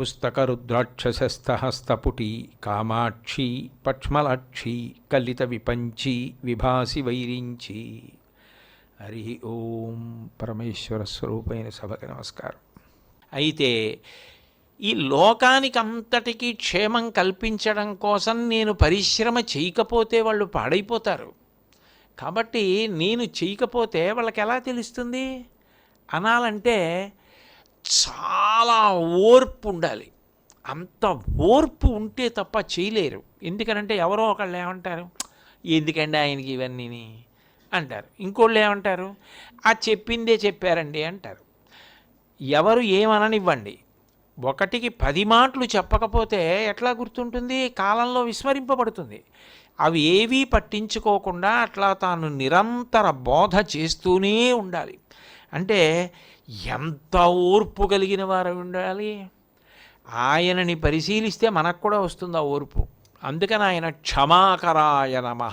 పుస్తకరుద్రాక్షసస్థహస్తపుటీ కామాక్షి పక్ష్మలాక్షి కలిత విపంచి విభాసి వైరించి హరి ఓం పరమేశ్వర స్వరూపైన సభకి నమస్కారం. అయితే ఈ లోకానికి అంతటికీ క్షేమం కల్పించడం కోసం నేను పరిశ్రమ చేయకపోతే వాళ్ళు పాడైపోతారు. కాబట్టి నేను చేయకపోతే వాళ్ళకి ఎలా తెలుస్తుంది? అనాలంటే చాలా ఓర్పు ఉండాలి. అంత ఓర్పు ఉంటే తప్ప చేయలేరు. ఎందుకనంటే ఎవరో ఒకళ్ళు ఏమంటారు ఎందుకండి ఆయనకి ఇవన్నీ అంటారు. ఇంకోళ్ళు ఏమంటారు ఆ చెప్పిందే చెప్పారండి అంటారు. ఎవరు ఏమననివ్వండి. ఒకటికి పది మాటలు చెప్పకపోతే ఎట్లా గుర్తుంటుంది? కాలంలో విస్మరింపబడుతుంది. అవి ఏవీ పట్టించుకోకుండా అట్లా తాను నిరంతర బోధ చేస్తూనే ఉండాలి. అంటే ఎంత ఓర్పు కలిగిన వారు ఉండాలి? ఆయనని పరిశీలిస్తే మనకు కూడా వస్తుంది ఆ ఓర్పు. అందుకని ఆయన క్షమాకరాయ నమ.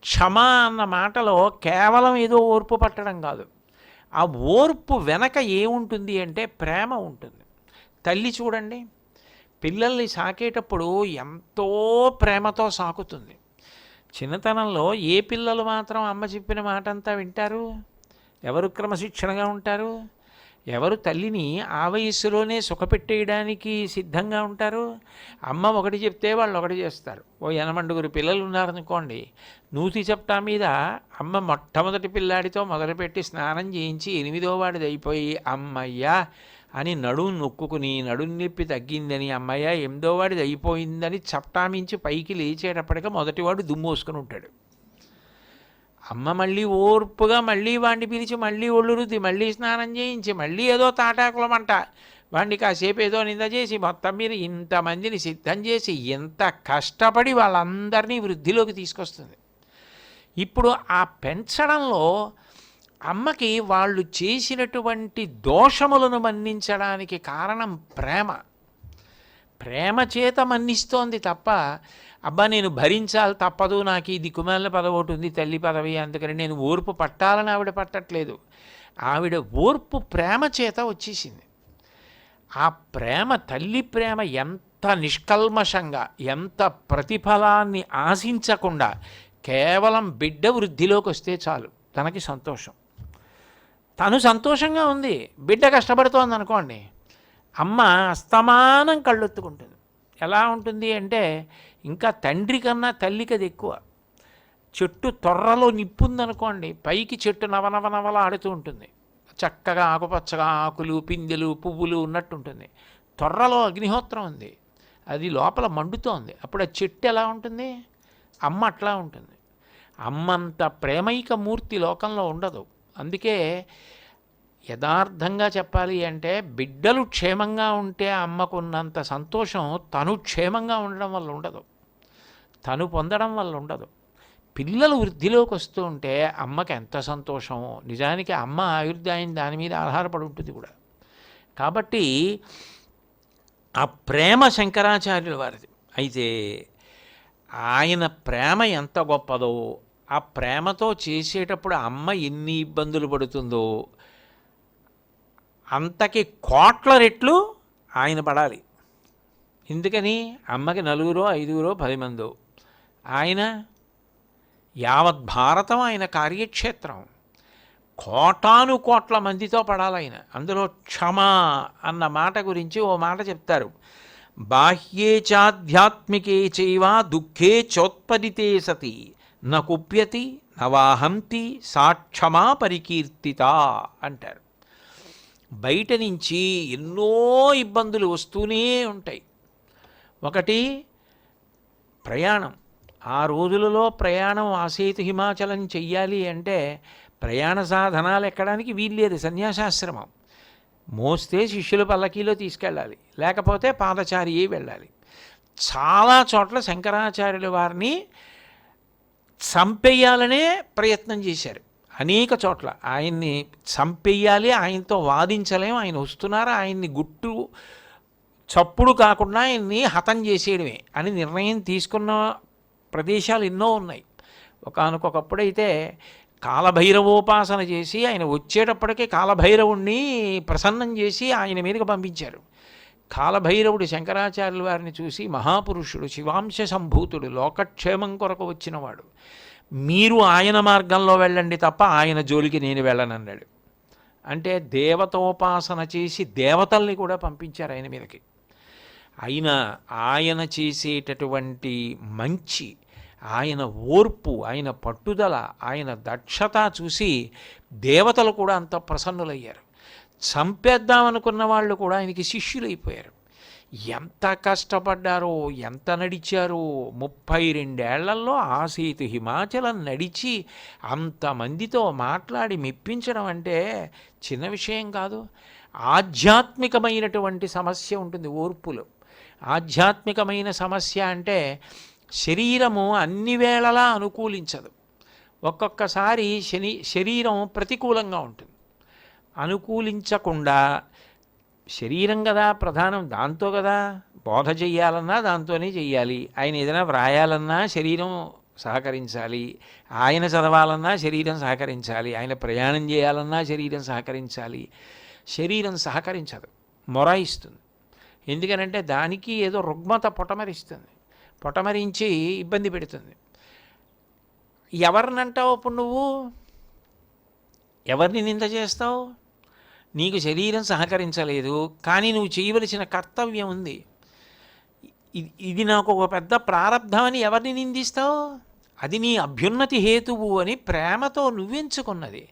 క్షమ అన్న మాటలో కేవలం ఏదో ఓర్పు పట్టడం కాదు. ఆ ఓర్పు వెనక ఏముంటుంది అంటే ప్రేమ ఉంటుంది. తల్లి చూడండి పిల్లల్ని సాకేటప్పుడు ఎంతో ప్రేమతో సాకుతుంది. చిన్నతనంలో ఏ పిల్లలు మాత్రం అమ్మ చెప్పిన మాట అంతా వింటారు? ఎవరు క్రమశిక్షణగా ఉంటారు? ఎవరు తల్లిని ఆ వయస్సులోనే సుఖపెట్టేయడానికి సిద్ధంగా ఉంటారు? అమ్మ ఒకటి చెప్తే వాళ్ళు ఒకటి చేస్తారు. ఓ ఎనమండుగురు పిల్లలు ఉన్నారనుకోండి నూతి చెప్టా మీద అమ్మ మొట్టమొదటి పిల్లాడితో మొదలుపెట్టి స్నానం చేయించి ఎనిమిదో వాడిది అయిపోయి అమ్మయ్యా! అని నడుం నొక్కుకుని నడుం నొప్పి తగ్గిందని అమ్మయ్య ఎనిమిదో వాడిది అయిపోయిందని చప్టామించి పైకి లేచేటప్పటికి మొదటివాడు దుమ్మోసుకుని ఉంటాడు. అమ్మ మళ్ళీ ఓర్పుగా మళ్ళీ వాడిని పిలిచి మళ్ళీ ఒళ్ళు రుద్ది మళ్ళీ స్నానం చేయించి మళ్ళీ ఏదో తాటాకులమంట. వాడిని కాసేపు ఏదో నింద చేసి మొత్తం మీద ఇంతమందిని సిద్ధం చేసి ఎంత కష్టపడి వాళ్ళందరినీ వృద్ధిలోకి తీసుకొస్తుంది. ఇప్పుడు ఆ పెంచడంలో అమ్మకి వాళ్ళు చేసినటువంటి దోషములను మన్నించడానికి కారణం ప్రేమ. ప్రేమ చేత మన్నిస్తోంది తప్ప అబ్బా నేను భరించాలి తప్పదు నాకు ఈ దిక్కుమాల పదవి ఒకటి ఉంది తల్లి పదవి అందుకని నేను ఓర్పు పట్టాలని ఆవిడ పట్టట్లేదు. ఆవిడ ఓర్పు ప్రేమ చేత వచ్చేసింది. ఆ ప్రేమ తల్లి ప్రేమ ఎంత నిష్కల్మషంగా ఎంత ప్రతిఫలాన్ని ఆశించకుండా కేవలం బిడ్డ వృద్ధిలోకి వస్తే చాలు తనకి సంతోషం. తను సంతోషంగా ఉంది. బిడ్డ కష్టపడుతోంది అనుకోండి అమ్మ అస్తమానం కళ్ళొత్తుకుంటుంది. ఎలా ఉంటుంది అంటే ఇంకా తండ్రి కన్నా తల్లికి అది ఎక్కువ. చెట్టు తొర్రలో నిప్పుందనుకోండి పైకి చెట్టు నవనవ నవల ఆడుతూ ఉంటుంది. చక్కగా ఆకుపచ్చగా ఆకులు పిందెలు పువ్వులు ఉన్నట్టు ఉంటుంది తొర్రలో అగ్నిహోత్రం ఉంది. అది లోపల మండుతోంది. అప్పుడు ఆ చెట్టు ఎలా ఉంటుంది? అమ్మ అట్లా ఉంటుంది. అమ్మంత ప్రేమైక మూర్తి లోకంలో ఉండదు. అందుకే యథార్థంగా చెప్పాలి అంటే బిడ్డలు క్షేమంగా ఉంటే అమ్మకున్నంత సంతోషం తను క్షేమంగా ఉండడం వల్ల ఉండదు. తను పొందడం వల్ల ఉండదు. పిల్లలు వృద్ధిలోకి వస్తూ ఉంటే అమ్మకి ఎంత సంతోషమో నిజానికి అమ్మ ఆయుర్దాయం దాని మీద ఆధారపడి ఉంటుంది కూడా. కాబట్టి ఆ ప్రేమ శంకరాచార్యుల వారిది. అయితే ఆయన ప్రేమ ఎంత గొప్పదో ఆ ప్రేమతో చేసేటప్పుడు అమ్మ ఎన్ని ఇబ్బందులు పడుతుందో అంతకి కోట్ల రెట్లు ఆయన పడాలి. ఎందుకని? అమ్మకి నలుగురో ఐదుగురో పది మందో ఆయన యావత్ భారతం ఆయన కార్యక్షేత్రం. కోటాను కోట్ల మందితో పడాలి ఆయన. అందులో క్షమ అన్న మాట గురించి ఓ మాట చెప్తారు. బాహ్యే చాధ్యాత్మికే చైవ దుఃఖే చోత్పదితే సతి. న కుప్యతి నవాహంతి సాక్షమా పరికీర్తిత అంటారు. బయట నుంచి ఎన్నో ఇబ్బందులు వస్తూనే ఉంటాయి. ఒకటి ప్రయాణం. ఆ రోజులలో ప్రయాణం ఆసేతు హిమాచలం చెయ్యాలి అంటే ప్రయాణ సాధనాలు ఎక్కడానికి వీల్లేదు సన్యాసాశ్రమం. మోస్తే శిష్యుల పల్లకీలో తీసుకెళ్ళాలి లేకపోతే పాదచారియే వెళ్ళాలి. చాలా చోట్ల శంకరాచార్యుల వారిని చంపేయాలనే ప్రయత్నం చేశారు. అనేక చోట్ల ఆయన్ని చంపేయాలి ఆయనతో వాదించలేం ఆయన వస్తున్నారు ఆయన్ని గుట్టు చప్పుడు కాకుండా ఆయన్ని హతం చేసేయడమే అని నిర్ణయం తీసుకున్న ప్రదేశాలు ఎన్నో ఉన్నాయి. ఒకనకొకప్పుడైతే కాలభైరవోపాసన చేసి ఆయన వచ్చేటప్పటికే కాలభైరవుణ్ణి ప్రసన్నం చేసి ఆయన మీదకి పంపించారు. కాలభైరవుడు శంకరాచార్యుల వారిని చూసి మహాపురుషుడు శివాంశ సంభూతుడు లోకక్షేమం కొరకు వచ్చినవాడు. మీరు ఆయన మార్గంలో వెళ్ళండి తప్ప ఆయన జోలికి నేను వెళ్ళనన్నాడు. అంటే దేవతోపాసన చేసి దేవతల్ని కూడా పంపించారు ఆయన మీదకి. అయినా ఆయన చేసేటటువంటి మంచి ఆయన ఓర్పు ఆయన పట్టుదల ఆయన దక్షత చూసి దేవతలు కూడా అంత ప్రసన్నులయ్యారు. చంపేద్దామనుకున్న వాళ్ళు కూడా ఆయనకి శిష్యులైపోయారు. ఎంత కష్టపడ్డారో ఎంత నడిచారో ముప్పై రెండేళ్ళలో ఆసీతు హిమాచలం నడిచి అంతమందితో మాట్లాడి మెప్పించడం అంటే చిన్న విషయం కాదు. ఆధ్యాత్మికమైనటువంటి సమస్య ఉంటుంది ఓర్పులో. ఆధ్యాత్మికమైన సమస్య అంటే శరీరము అన్ని వేళలా అనుకూలించదు. ఒక్కొక్కసారి శని శరీరం ప్రతికూలంగా ఉంటుంది. అనుకూలించకుండా శరీరం కదా ప్రధానం దాంతో కదా బోధ చెయ్యాలన్నా దాంతోనే చెయ్యాలి. ఆయన ఏదైనా వ్రాయాలన్నా శరీరం సహకరించాలి. ఆయన చదవాలన్నా శరీరం సహకరించాలి. ఆయన ప్రయాణం చేయాలన్నా శరీరం సహకరించాలి. శరీరం సహకరించదు మొరాయిస్తుంది. ఎందుకనంటే దానికి ఏదో రుగ్మత పొటమరిస్తుంది పొటమరించి ఇబ్బంది పెడుతుంది. ఎవరినంటావు ఇప్పుడు నువ్వు? ఎవరిని నింద చేస్తావు? నీకు శరీరం సహకరించలేదు కానీ నువ్వు చేయవలసిన కర్తవ్యం ఉంది. ఇది నాకు ఒక పెద్ద ప్రారంధం అని ఎవరిని నిందిస్తావు? అది నీ అభ్యున్నతి హేతువు అని ప్రేమతో నువ్వెంచుకున్నది.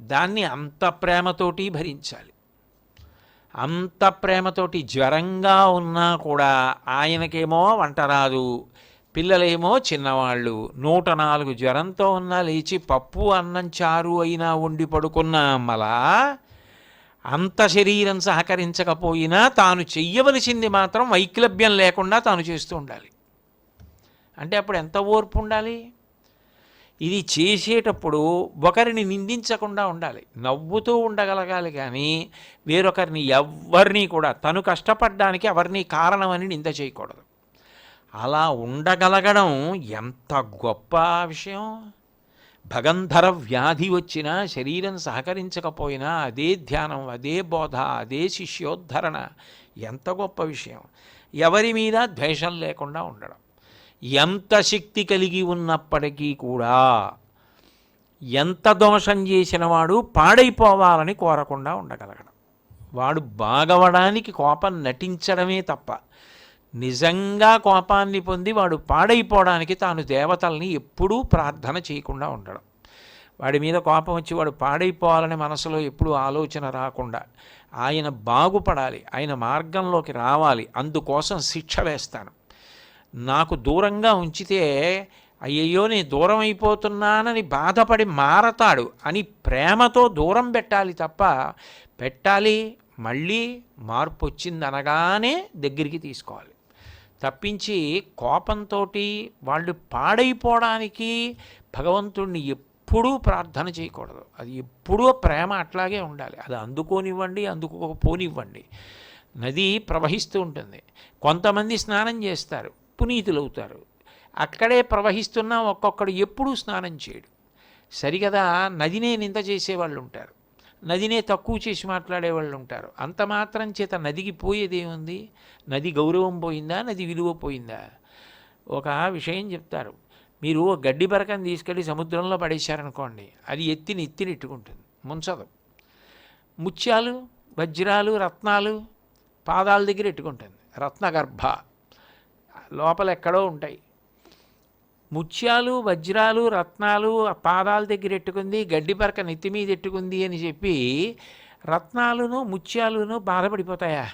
దాన్ని అంత ప్రేమతోటి భరించాలి. అంత ప్రేమతోటి జ్వరంగా ఉన్నా కూడా ఆయనకేమో వంట రాదు పిల్లలేమో చిన్నవాళ్ళు నూట నాలుగు జ్వరంతో ఉన్నా లేచి పప్పు అన్నం చారు అయినా వండి పడుకున్న మళ్ళా అంత శరీరం సహకరించకపోయినా తాను చెయ్యవలసింది మాత్రం వైక్లభ్యం లేకుండా తాను చేస్తూ ఉండాలి. అంటే అప్పుడు ఎంత ఓర్పు ఉండాలి? ఇది చేసేటప్పుడు ఒకరిని నిందించకుండా ఉండాలి. నవ్వుతూ ఉండగలగాలి కానీ వేరొకరిని ఎవరిని కూడా తను కష్టపడడానికి ఎవరిని కారణమని నింద చేయకూడదు. అలా ఉండగలగడం ఎంత గొప్ప విషయం? భగంధర వ్యాధి వచ్చినా శరీరం సహకరించకపోయినా అదే ధ్యానం అదే బోధ అదే శిష్యోద్ధరణ ఎంత గొప్ప విషయం. ఎవరి మీద ద్వేషం లేకుండా ఉండడం. ఎంత శక్తి కలిగి ఉన్నప్పటికీ కూడా ఎంత దోషం చేసిన వాడు పాడైపోవాలని కోరకుండా ఉండగలగడం. వాడు బాగవడానికి కోపం నటించడమే తప్ప నిజంగా కోపాన్ని పొంది వాడు పాడైపోవడానికి తాను దేవతల్ని ఎప్పుడూ ప్రార్థన చేయకుండా ఉండడం. వాడి మీద కోపం వచ్చి వాడు పాడైపోవాలని మనసులో ఎప్పుడూ ఆలోచన రాకుండా ఆయన బాగుపడాలి ఆయన మార్గంలోకి రావాలి అందుకోసం శిక్ష వేస్తాను. నాకు దూరంగా ఉంచితే అయ్యయ్యో నేను దూరం అయిపోతున్నానని బాధపడి మారతాడు అని ప్రేమతో దూరం పెట్టాలి తప్ప పెట్టాలి మళ్ళీ మార్పు వచ్చింది అనగానే దగ్గరికి తీసుకోవాలి. తప్పించి కోపంతో వాళ్ళు పాడైపోవడానికి భగవంతుణ్ణి ఎప్పుడూ ప్రార్థన చేయకూడదు. అది ఎప్పుడూ ప్రేమ అట్లాగే ఉండాలి. అది అందుకోనివ్వండి అందుకోకపోనివ్వండి. నది ప్రవహిస్తూ ఉంటుంది. కొంతమంది స్నానం చేస్తారు పునీతులవుతారు. అక్కడే ప్రవహిస్తున్న ఒక్కొక్కడు ఎప్పుడూ స్నానం చేయడు. సరిగదా నదినే నింద చేసేవాళ్ళు ఉంటారు నదినే తక్కువ చేసి మాట్లాడేవాళ్ళు ఉంటారు. అంత మాత్రం చేత నదికి పోయేదేముంది నది గౌరవం పోయిందా? నది విలువ పోయిందా? ఒక విషయం చెప్తారు. మీరు ఓ గడ్డి బరకని తీసుకెళ్ళి సముద్రంలో పడేశారనుకోండి అది ఎత్తిని ఎత్తిని ఇట్టుకుంటుంది ముంచదు. ముత్యాలు వజ్రాలు రత్నాలు పాదాల దగ్గర ఎట్టుకుంటుంది రత్నగర్భ లోపల ఎక్కడో ఉంటాయి. ముత్యాలు వజ్రాలు రత్నాలు పాదాల దగ్గర ఎట్టుకుంది గడ్డి పరక నెత్తి మీద ఎట్టుకుంది అని చెప్పి రత్నాలును ముత్యాలును బాధపడిపోతాయా?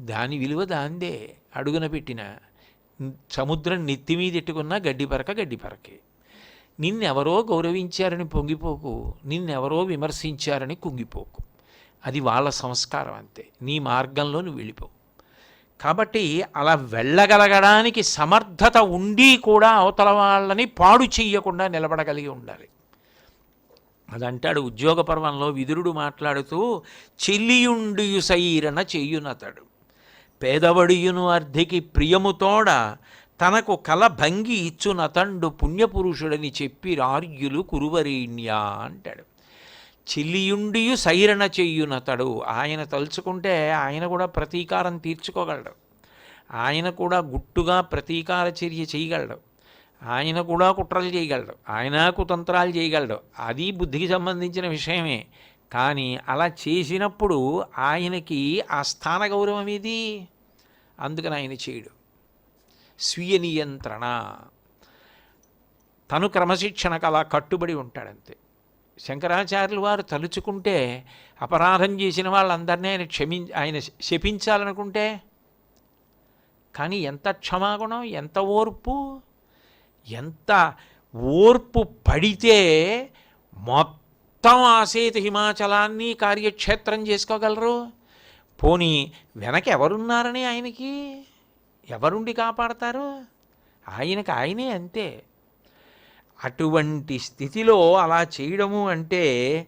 దాని విలువ దాందే. అడుగున పెట్టిన సముద్రం నెత్తి మీద ఎట్టుకున్న గడ్డి పరక గడ్డి పరకే. నిన్నెవరో గౌరవించారని పొంగిపోకు నిన్నెవరో విమర్శించారని కుంగిపోకు. అది వాళ్ళ సంస్కారం అంతే. నీ మార్గంలో నువ్వు కాబట్టి అలా వెళ్ళగలగడానికి సమర్థత ఉండి కూడా అవతల వాళ్ళని పాడు చెయ్యకుండా నిలబడగలిగి ఉండాలి. అదంటాడు ఉద్యోగ పర్వంలో విదురుడు మాట్లాడుతూ చెల్లియుండియు సైరన చెయ్యునతడు పేదవడియును అర్ధికి ప్రియముతోడ తనకు కల భంగి ఇచ్చునతండు పుణ్యపురుషుడని చెప్పి రార్యులు కురువరేణ్య అంటాడు. చెల్లియుండియు సైరణ చెయ్యునతడు ఆయన తలుచుకుంటే ఆయన కూడా ప్రతీకారం తీర్చుకోగలడు. ఆయన కూడా గుట్టుగా ప్రతీకార చర్య చేయగలడు. ఆయన కూడా కుట్రలు చేయగలడు. ఆయన కుతంత్రాలు చేయగలడు. అది బుద్ధికి సంబంధించిన విషయమే. కానీ అలా చేసినప్పుడు ఆయనకి ఆ స్థాన గౌరవం ఇది అందుకని ఆయన చేయడు. స్వీయ నియంత్రణ. తను క్రమశిక్షణకు అలా కట్టుబడి ఉంటాడంతే. శంకరాచార్యులు వారు తలుచుకుంటే అపరాధం చేసిన వాళ్ళందరినీ ఆయన క్షమి ఆయన శపించాలనుకుంటే కానీ ఎంత క్షమాగుణం ఎంత ఓర్పు ఎంత ఓర్పు పడితే మొత్తం ఆసేతు హిమాచలాన్ని కార్యక్షేత్రం చేసుకోగలరు. పోనీ వెనక ఎవరున్నారని ఆయనకి? ఎవరుండి కాపాడతారు? ఆయనకి ఆయనే అంతే. అటువంటి స్థితిలో అలా చేయడము అంటే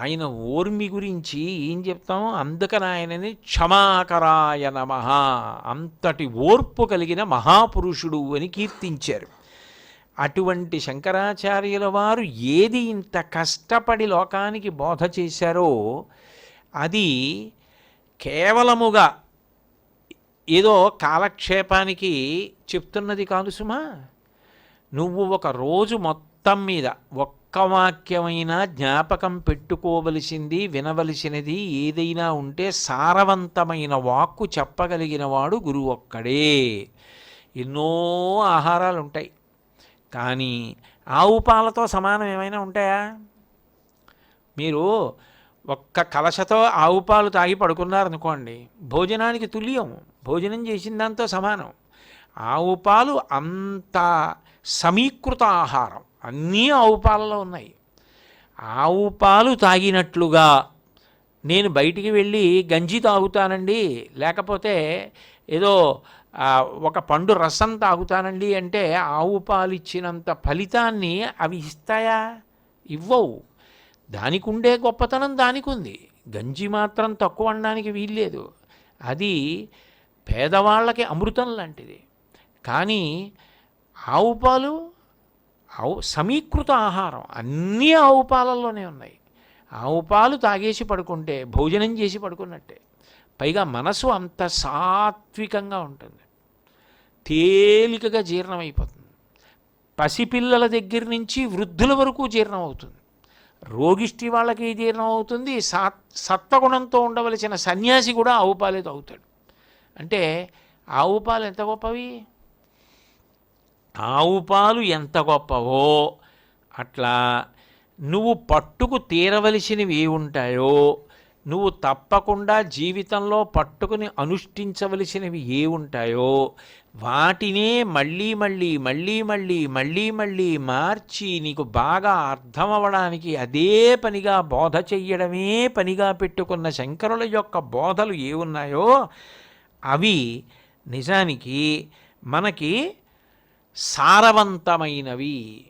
ఆయన ఓర్మి గురించి ఏం చెప్తాం అందుకని ఆయనని క్షమాకరాయ నమ. అంతటి ఓర్పు కలిగిన మహాపురుషుడు అని కీర్తించారు. అటువంటి శంకరాచార్యుల వారు ఏది ఇంత కష్టపడి లోకానికి బోధ చేశారో అది కేవలముగా ఏదో కాలక్షేపానికి చెప్తున్నది కాదు సుమా. నువ్వు ఒక రోజు మొత్తం మీద ఒక్క వాక్యమైనా జ్ఞాపకం పెట్టుకోవలసింది వినవలసినది ఏదైనా ఉంటే సారవంతమైన వాక్కు చెప్పగలిగిన వాడు గురువు ఒక్కడే. ఎన్నో ఆహారాలు ఉంటాయి కానీ ఆవు పాలతో సమానం ఏమైనా ఉంటాయా? మీరు ఒక్క కలశతో ఆవు పాలు తాగి పడుకున్నారనుకోండి భోజనానికి తుల్యం భోజనం చేసిన దాంతో సమానం. ఆవు పాలు అంత సమీకృత ఆహారం. అన్నీ ఆవు పాలలో ఉన్నాయి. ఆవు పాలు తాగినట్లుగా నేను బయటికి వెళ్ళి గంజి తాగుతానండి. లేకపోతే ఏదో ఒక పండు రసం తాగుతానండి అంటే ఆవు పాలు ఇచ్చినంత ఫలితాన్ని అవి ఇస్తాయా? ఇవ్వవు. దానికి ఉండే గొప్పతనం దానికి ఉంది గంజి మాత్రం తక్కువ అనడానికి వీల్లేదు. అది పేదవాళ్ళకి అమృతం లాంటిది. కానీ ఆవు పాలు ఆవు సమీకృత ఆహారం అన్నీ ఆవు పాలల్లోనే ఉన్నాయి. ఆవు పాలు తాగేసి పడుకుంటే భోజనం చేసి పడుకున్నట్టే. పైగా మనసు అంత సాత్వికంగా ఉంటుంది. తేలికగా జీర్ణమైపోతుంది. పసిపిల్లల దగ్గర నుంచి వృద్ధుల వరకు జీర్ణం అవుతుంది రోగిష్టి వాళ్ళకి జీర్ణం అవుతుంది సా సత్వగుణంతో ఉండవలసిన సన్యాసి కూడా ఆవు పాలే తాగుతాడు. అంటే ఆవు పాలు ఎంత గొప్పవి? ఆవు పాలు ఎంత గొప్పవో అట్లా నువ్వు పట్టుకు తీరవలసినవి ఏ ఉంటాయో నువ్వు తప్పకుండా జీవితంలో పట్టుకుని అనుష్ఠించవలసినవి ఏ ఉంటాయో వాటినే మళ్ళీ మళ్ళీ మళ్ళీ మళ్ళీ మళ్ళీ మళ్ళీ మార్చి నీకు బాగా అర్థం అవ్వడానికి అదే పనిగా బోధ చెయ్యడమే పనిగా పెట్టుకున్న శంకరుల యొక్క బోధలు ఏ ఉన్నాయో అవి నిజానికి మనకి సారవంతమైనవి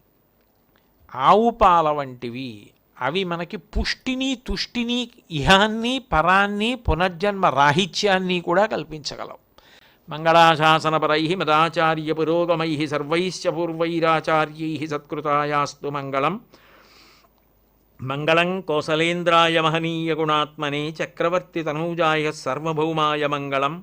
ఆవు పాల వంటివి. అవి మనకి పుష్టిని తుష్టిని ఇహాన్ని పరాన్ని పునర్జన్మ రాహిత్యాన్ని కూడా కల్పించగలవు. మంగళాశాసనపరై మదాచార్య పురోగమై సర్వైశ్చ పూర్వైరాచార్యై సత్కృతాయాస్తు మంగళం. మంగళం కోసలేంద్రాయ మహనీయ గుణాత్మనే చక్రవర్తి తనూజాయ సర్వభౌమాయ మంగళం.